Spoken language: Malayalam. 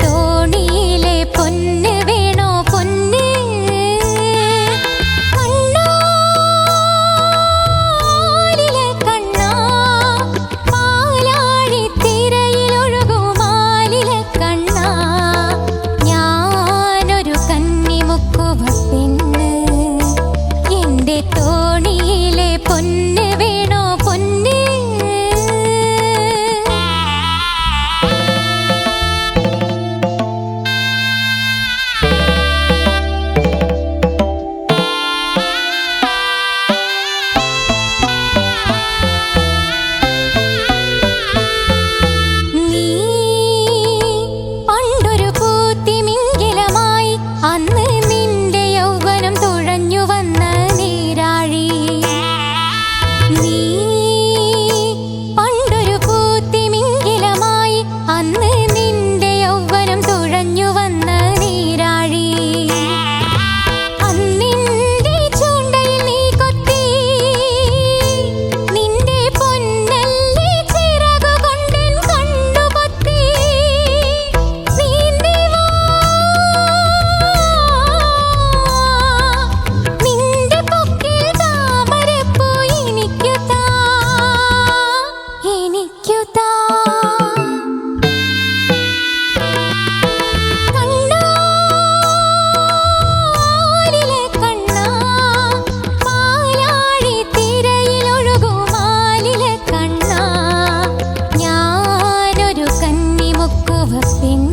തോണിയിലെ പൊന്ന് വേണോ പൊന്നേ? കണ്ണാലിലെ കണ്ണാ? പാലാഴി തിരയിലൊഴുകുമാലിലെ കണ്ണാ? ഞാനൊരു കന്നിമുക്കു ഭക്തിന്ന് എന്റെ തോണിയിലെ പൊന്ന് വേണോ പൊന്ന്? of us being